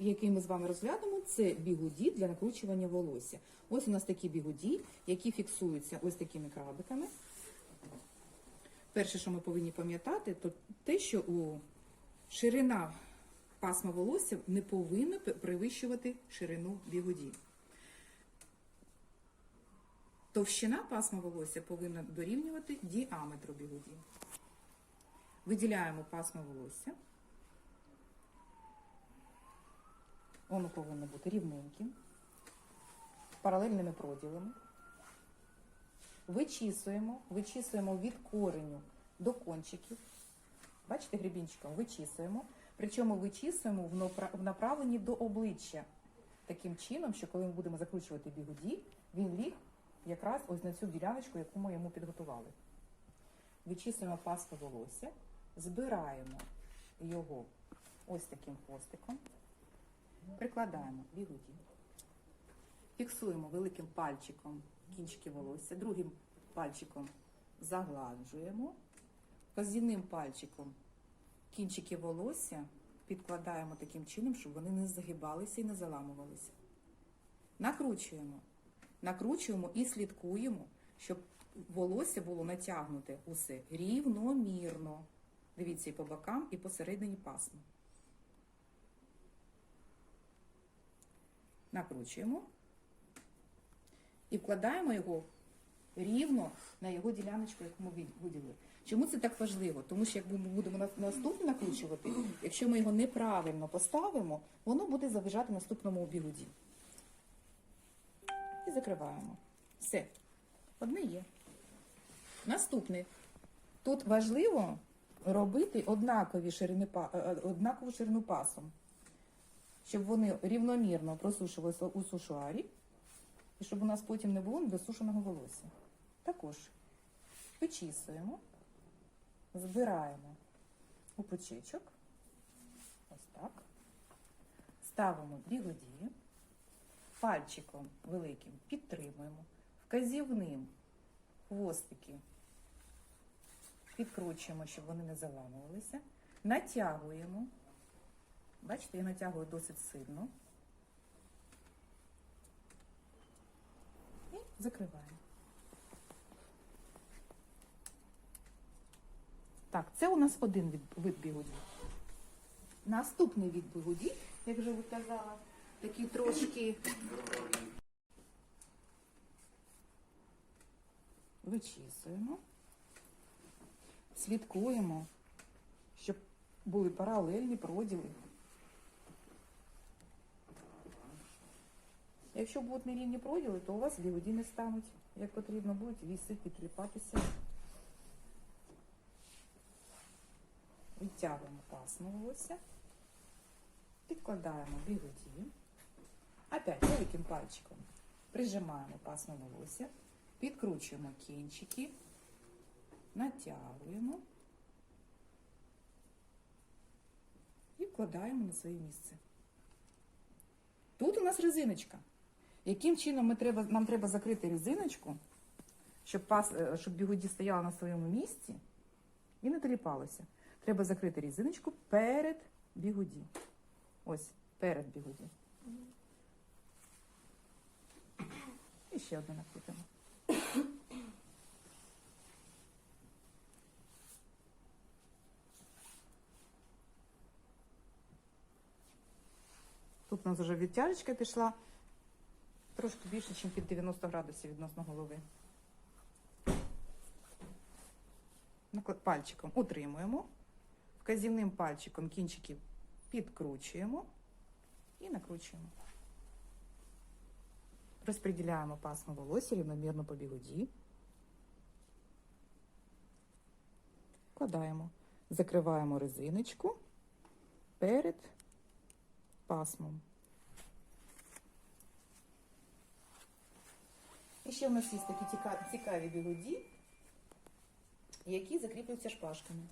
який ми з вами розглянемо, це бігуді для накручування волосся. Ось у нас такі бігуді, які фіксуються ось такими крабиками. Перше, що ми повинні пам'ятати, то те, що у ширина пасма волосся не повинна перевищувати ширину бігуді. Товщина пасма волосся повинна дорівнювати діаметру бігуді. Виділяємо пасмо волосся. Воно повинно бути рівненьким, паралельними проділами. Вичісуємо, вичісуємо від кореню до кончиків. Бачите, грібінчиком вичісуємо. Причому вичісуємо в направленні до обличчя. Таким чином, що коли ми будемо закручувати бігуді, він ліг якраз ось на цю діляночку, яку ми йому підготували. Вичісуємо пасту волосся, збираємо його ось таким хвостиком, прикладаємо бігуді, фіксуємо великим пальчиком кінчики волосся, другим пальчиком загладжуємо, вказівним пальчиком кінчики волосся підкладаємо таким чином, щоб вони не загибалися і не заламувалися. Накручуємо. Накручуємо і слідкуємо, щоб волосся було натягнуте усе рівномірно. Дивіться і по бокам, і посередині пасма. Накручуємо і вкладаємо його рівно на його діляночку, яку ми виділили. Чому це так важливо? Тому що якби ми будемо наступне накручувати, якщо ми його неправильно поставимо, воно буде заважати наступному бігуді. І закриваємо. Все. Одне є. Наступне. Тут важливо робити однакові ширини, е, е, однакову ширину пасом, щоб вони рівномірно просушувалися у сушуарі, і щоб у нас потім не було недосушеного волосся. Також вичісуємо, збираємо у пучечок. Ось так. Ставимо бігоді, пальчиком великим підтримуємо, вказівним хвостики підкручуємо, щоб вони не заламувалися. Натягуємо. Бачите, я натягую досить сильно. І закриваємо. Так, це у нас один вид бігуді. Наступний від бігуді, як вже ви казала, такий трошки вичісуємо, слідкуємо, щоб були паралельні проділи. Якщо будуть нерівні проділи, то у вас бігуді не стануть, як потрібно, будуть вісити, тріпатися. Відтягуємо пасмо волосся, підкладаємо бігуді. Опять великим пальчиком прижимаємо пасмо волосся, підкручуємо кінчики, натягуємо і вкладаємо на своє місце. Тут у нас резиночка. Яким чином ми треба, нам треба закрити резиночку, щоб, пас, е, щоб бігуді стояла на своєму місці і не теліпалося? Треба закрити резиночку перед бігуді. Ось, перед бігуді. І ще одне накрутимо. Тут у нас вже відтяжечка пішла трошки більше, ніж під 90 градусів відносно голови. Пальчиком утримуємо, вказівним пальчиком кінчики підкручуємо і накручуємо. Розподіляємо пасмо волосся рівномірно по бігуді. Вкладаємо, закриваємо резиночку перед пасмом. І ще в нас є такі цікаві бігуді, які закріплюються шпажками.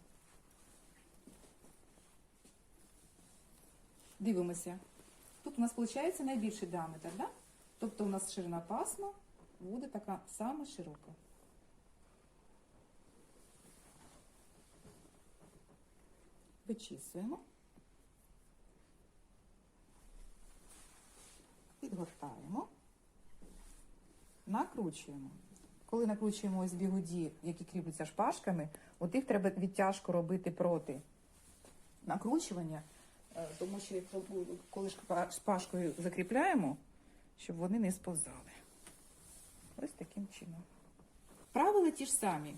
Дивимося. Тут у нас виходить найбільший діаметр, да? Тобто у нас ширина пасма буде така сама широка. Вичісуємо. розгортаємо, накручуємо. Коли накручуємо ось бігуді, які кріпляться шпажками, от їх треба відтяжку робити проти накручування, е, тому що коли шпажкою закріпляємо, щоб вони не сповзали. Ось таким чином. Правила ті ж самі.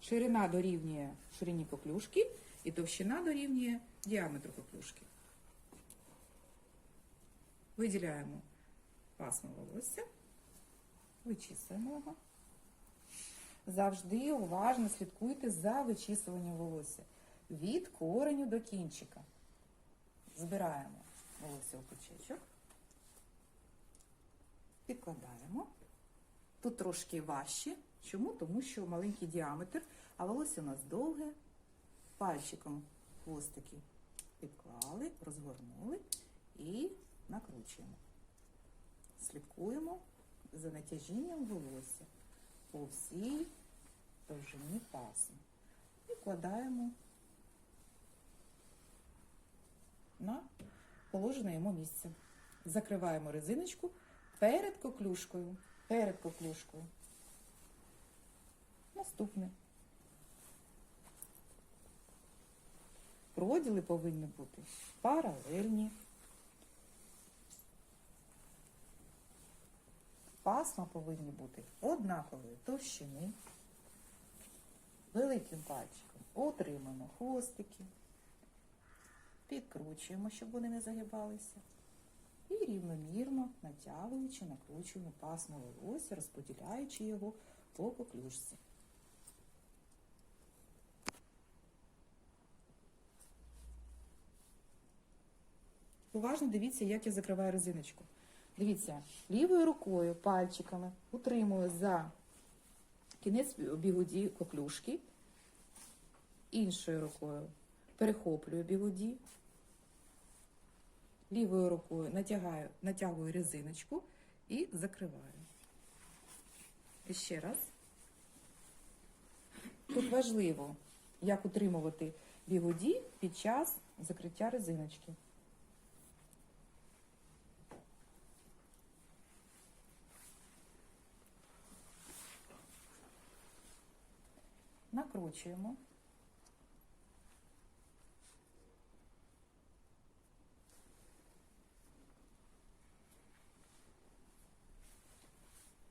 Ширина дорівнює ширині поклюшки і товщина дорівнює діаметру поклюшки. Виділяємо пасмо волосся, вичісуємо його. Завжди уважно слідкуйте за вичісуванням волосся від кореню до кінчика. Збираємо волосся у пучечок, підкладаємо. Тут трошки важче. Чому? Тому що маленький діаметр, а волосся у нас довге. Пальчиком хвостики підклали, розгорнули і накручуємо. Слідкуємо за натяжінням волосся по всій довжині пасу. І вкладаємо на положене йому місце. Закриваємо резиночку перед коклюшкою. Перед коклюшкою. Наступне. Проділи повинні бути паралельні. Пасма повинні бути однакової товщини. Великим пальчиком отримаємо хвостики, підкручуємо, щоб вони не загибалися. І рівномірно натягуючи, накручуємо пасмо волосся, розподіляючи його по коклюшці. Уважно дивіться, як я закриваю резиночку. Дивіться, лівою рукою, пальчиками утримую за кінець бігуді коклюшки, іншою рукою перехоплюю бігуді, лівою рукою натягаю, натягую резиночку і закриваю. І ще раз. Тут важливо, як утримувати бігуді під час закриття резиночки. Накручуємо.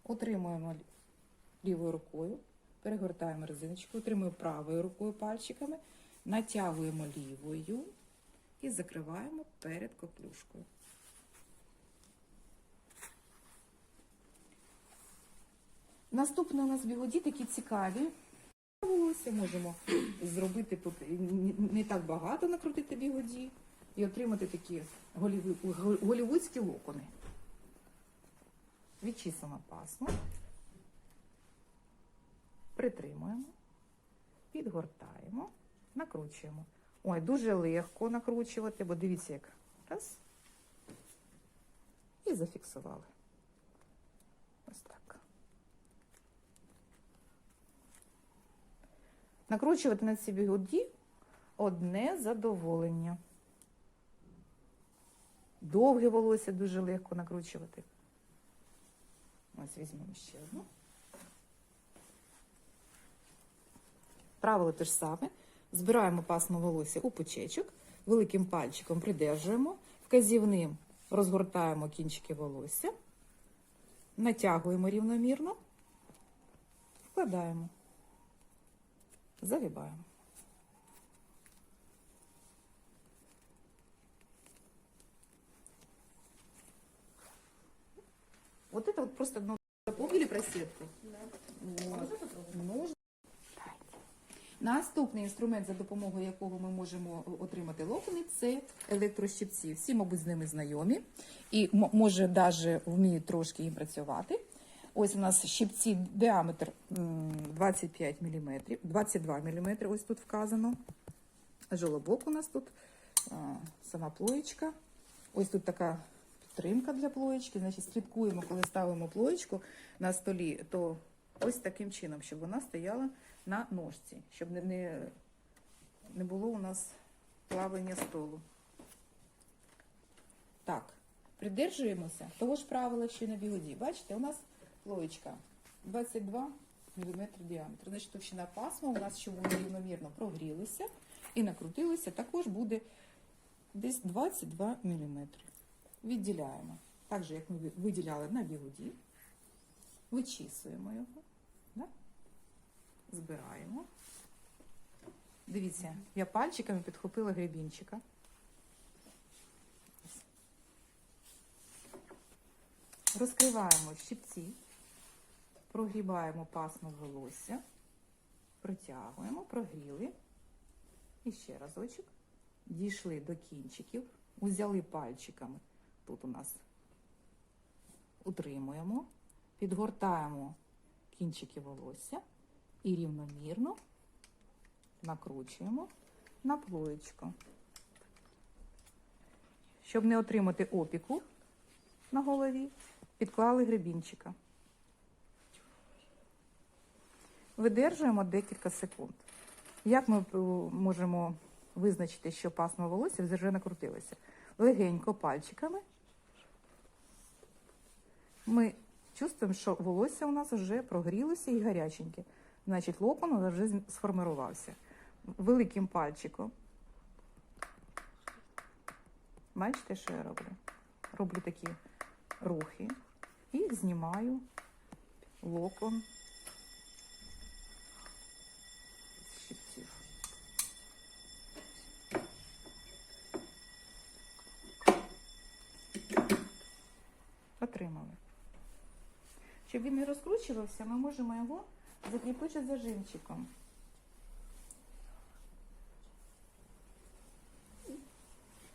Утримуємо лівою рукою, перегортаємо резиночку, утримуємо правою рукою пальчиками, натягуємо лівою і закриваємо перед коклюшкою. Наступне у нас бігоді такі цікаві. Волосся можемо зробити тут не- так багато накрутити бігоді і отримати такі голівудські локони. Відчісимо пасму, притримуємо, підгортаємо, накручуємо. Ой, дуже легко накручувати, бо дивіться, як раз. І зафіксували. Ось так. Накручувати на ці бігуді одне задоволення. Довге волосся дуже легко накручувати. Ось візьмемо ще одну. Правило те ж саме. Збираємо пасмо волосся у пучечок, великим пальчиком придержуємо, вказівним розгортаємо кінчики волосся, натягуємо рівномірно, вкладаємо, загибаємо. Вот это вот просто ну, запомнили про сетку? Вот. Нужно. Наступний інструмент, за допомогою якого ми можемо отримати локони, це електрощипці. Всі, мабуть, з ними знайомі і може навіть вміють трошки їм працювати. Ось у нас щипці діаметр 25 мм, 22 мм, ось тут вказано. Жолобок у нас тут, сама плоєчка. Ось тут така підтримка для плоєчки. Значить, слідкуємо, коли ставимо плоєчку на столі, то ось таким чином, щоб вона стояла на ножці, щоб не, не, не було у нас плавання столу. Так, придержуємося того ж правила, що й на бігуді. Бачите, у нас плоєчка 22 мм діаметр. Значить, товщина пасма у нас, щоб вони рівномірно прогрілися і накрутилися, також буде десь 22 мм. Відділяємо. Так же, як ми виділяли на бігуді. Вичісуємо його. Да? Збираємо. Дивіться, я пальчиками підхопила гребінчика. Розкриваємо щипці, прогрібаємо пасмо волосся, протягуємо, прогріли. І ще разочок. Дійшли до кінчиків, узяли пальчиками. Тут у нас утримуємо, підгортаємо кінчики волосся і рівномірно накручуємо на плоєчку. Щоб не отримати опіку на голові, підклали гребінчика. Видержуємо декілька секунд. Як ми можемо визначити, що пасмо волосся вже накрутилося? Легенько пальчиками. Ми чувствуємо, що волосся у нас вже прогрілося і гаряченьке. Значить, локон вже сформирувався. Великим пальчиком. Бачите, що я роблю? Роблю такі рухи і знімаю локон Щоб він не розкручувався, ми можемо його закріпити зажимчиком.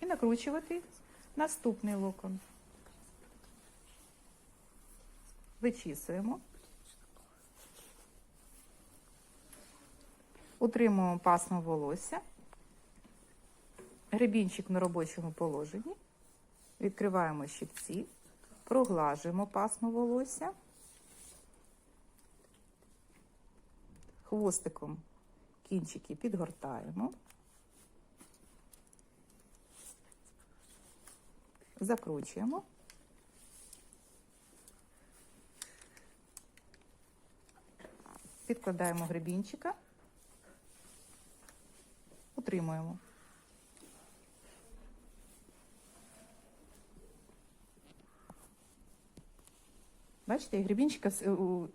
І накручувати наступний локон. Вичісуємо. Утримуємо пасмо волосся. Гребінчик на робочому положенні. Відкриваємо щипці, проглажуємо пасмо волосся. Хвостиком кінчики підгортаємо. Закручуємо. Підкладаємо гребінчика. Утримуємо. Бачите, я гребінчика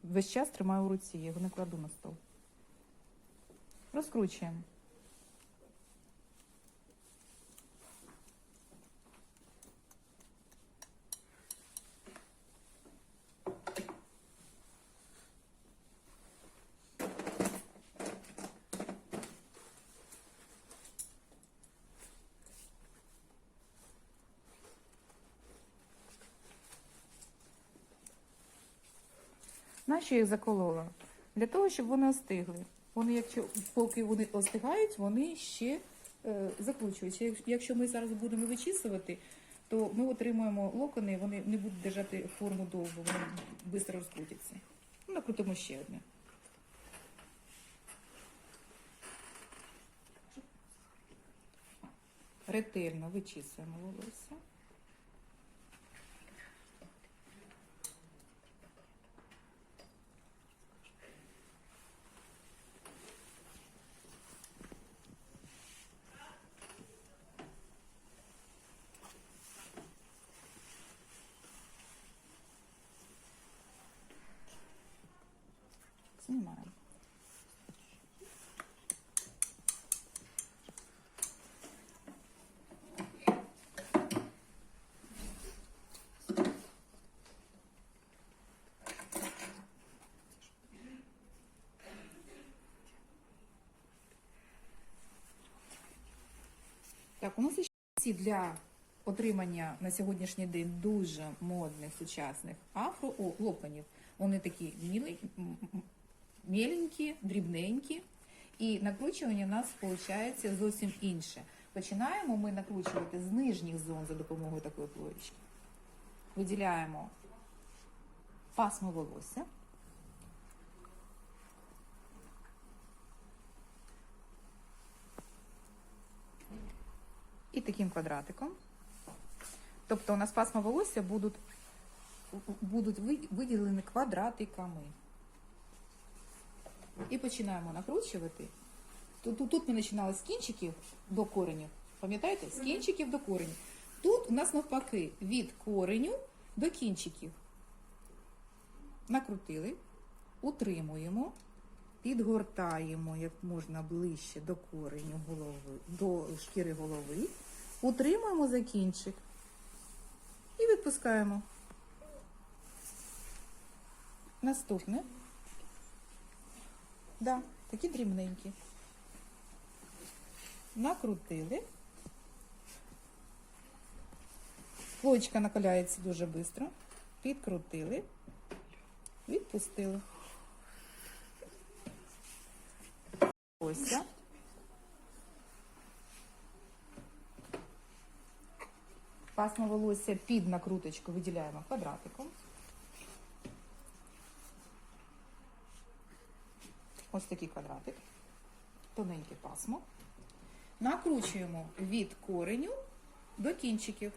весь час тримаю у руці, я його не кладу на стол. Розкручуємо. Нащо їх заколола? Для того, щоб вони остигли. Вони, якщо поки вони остигають, вони ще е, закручуються. Якщо ми зараз будемо вичісувати, то ми отримуємо локони, вони не будуть держати форму довго, вони швидко розкрутяться. Ну, накрутимо ще одне. Ретельно вичісуємо волосся. Знімаємо. Так, у нас ще для отримання на сьогоднішній день дуже модних сучасних афро о, локонів. Вони такі мілі, міленькі, дрібненькі. І накручування у нас виходить зовсім інше. Починаємо ми накручувати з нижніх зон за допомогою такої плоєчки. Виділяємо пасмо волосся. І таким квадратиком Тобто у нас пасма волосся будуть, будуть виділені квадратиками. І починаємо накручувати. Тут, тут, тут ми починали з кінчиків до коренів. Пам'ятаєте? З кінчиків до коренів. Тут у нас навпаки від кореню до кінчиків. Накрутили, утримуємо, підгортаємо як можна ближче до кореню голови, до шкіри голови, утримуємо за кінчик і відпускаємо. Наступне. Да, такі дрібненькі. Накрутили. Плочка накаляється дуже швидко. Підкрутили. Відпустили. Ось. Пасмо волосся під накруточку виділяємо квадратиком. Ось такий квадратик. Тоненьке пасмо. Накручуємо від кореню до кінчиків.